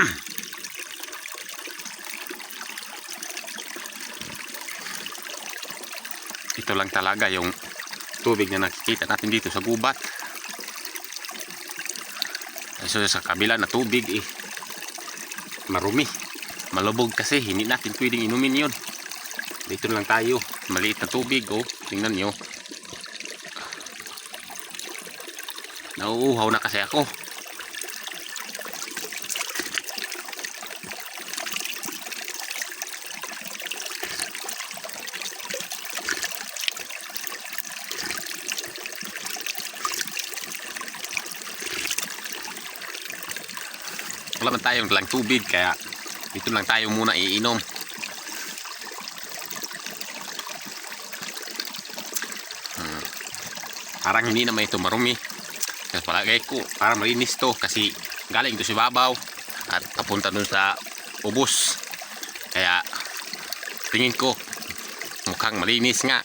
ito lang talaga yung tubig na nakikita natin dito sa gubat. So sa kabila na tubig eh. Marumi. Malubog kasi hindi natin pwedeng inumin yun. Dito lang tayo. Maliit na tubig oh. Tingnan nyo. Nauuhaw na kasi ako. Wala man tayong lang tubig kaya dito lang tayo muna iinom. Hmm. parang hindi naman ito marumi. Kasi palagay ko parang malinis to kasi galing to si babaw at papunta dun sa ubos kaya tingin ko mukhang malinis nga